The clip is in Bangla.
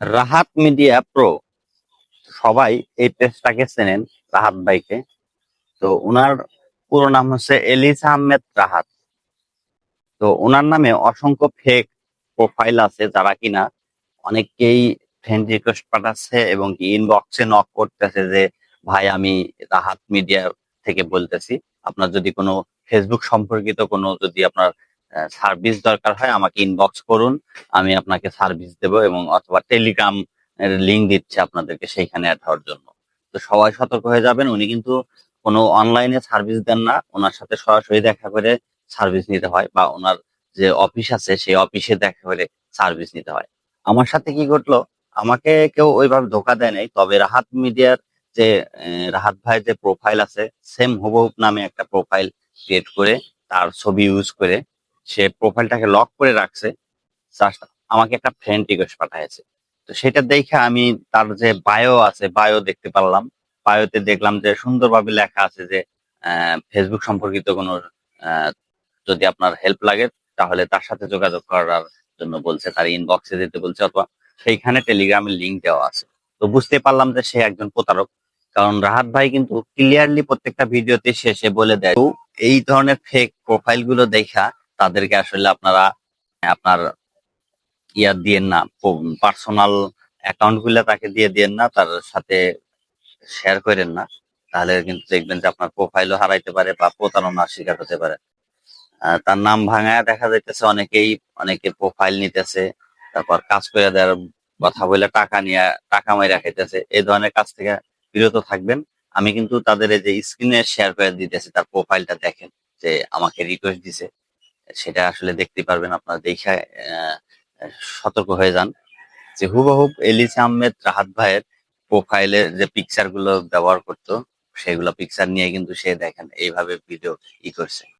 রাহাত মিডিয়া প্রো, সবাই এই পেজটাকে চেনেন, রাহাত ভাইকে। তো ওনার পুরো নাম হচ্ছে এলিস আহমেদ রাহাত। তো ওনার নামে অসংখ্য ফেক প্রোফাইল আছে যারা কিনা অনেককেই ফ্রেন্ড রিকোয়েস্ট পাঠাচ্ছে এবং কি ইনবক্সে নক করতেছে যে, ভাই, আমি রাহাত মিডিয়া থেকে বলতেছি। আপনার যদি কোনো ফেসবুক সম্পর্কিত কোনো যদি আপনার সার্ভিস দরকার হয়, আমাকে ইনবক্স করুন, আমি আপনাকে সার্ভিস দেব এবং অথবা টেলিগ্রাম লিঙ্ক দিচ্ছে আপনাদেরকে সেইখানে অ্যাড হওয়ার জন্য। তো সবাই সতর্ক হয়ে যাবেন, উনি কিন্তু কোনো অনলাইনে সার্ভিস দেন না, ওনার সাথে সরাসরি দেখা করে সার্ভিস নিতে হয় বা ওনার যে অফিস আছে, সেই অফিসে দেখা করে সার্ভিস নিতে হয়। আমার সাথে কি ঘটলো, আমাকে কেউ ওইভাবে ধোকা দেয় নাই, তবে রাহাত মিডিয়ার যে রাহাত ভাইয়ের যে প্রোফাইল আছে সেম হুবহুব নামে একটা প্রোফাইল ক্রিয়েট করে, তার ছবি ইউজ করে সে প্রোফাইলটাকে লক করে রাখছে। আমাকে একটা ফ্রেন্ড রিকোয়েস্ট পাঠাইছে। তো সেটা দেখে আমি তার যে বায়ো আছে বায়ো দেখতে পারলাম। বায়োতে দেখলাম যে সুন্দরভাবে লেখা আছে যে ফেসবুক সম্পর্কিত কোনো যদি আপনার হেল্প লাগে, তাহলে তার সাথে যোগাযোগ করার জন্য বলছে, তার ইনবক্সে যেতে বলছে অথবা সেইখানে টেলিগ্রামের লিঙ্ক দেওয়া আছে। তো বুঝতে পারলাম যে সে একজন প্রতারক। কারণ রাহাত ভাই কিন্তু ক্লিয়ারলি প্রত্যেকটা ভিডিওতে শেষে বলে দেয়, এই ধরনের ফেক প্রোফাইলগুলো দেখা তাদেরকে আসলে আপনারা, আপনার ইয়া দিয়েন না পার্সোনাল অ্যাকাউন্টগুলা তাকে দিয়ে দিয়েন না, তার সাথে শেয়ার করেন না। তাহলে কিন্তু দেখবেন যে আপনার প্রোফাইলও হারাইতে পারে বা প্রতারণার শিকার হতে পারে। তার নাম ভাঙায় দেখা যাইতেছে অনেকেই, অনেকে প্রোফাইল নিতেছে, তারপর কাজ করে দেওয়ার কথা বলে টাকা নিয়ে, টাকা মাই রাখাইতেছে এই ধরনের কাজ থেকে বিরত থাকবেন। আমি কিন্তু তাদের যে স্ক্রিনে শেয়ার করে দিতেছি, তার প্রোফাইলটা দেখেন, যে আমাকে রিকোয়েস্ট দিছে। সেটা আসলে দেখতে পারবেন আপনারা দেখে সতর্ক হয়ে যান। যে হুবহুব এলিস আহমেদ রাহাত ভাইয়ের প্রোফাইলের যে পিকচারগুলো ব্যবহার করতো, সেগুলো পিকচার নিয়ে কিন্তু সে দেখেন, এইভাবে ভিডিও ই করছে।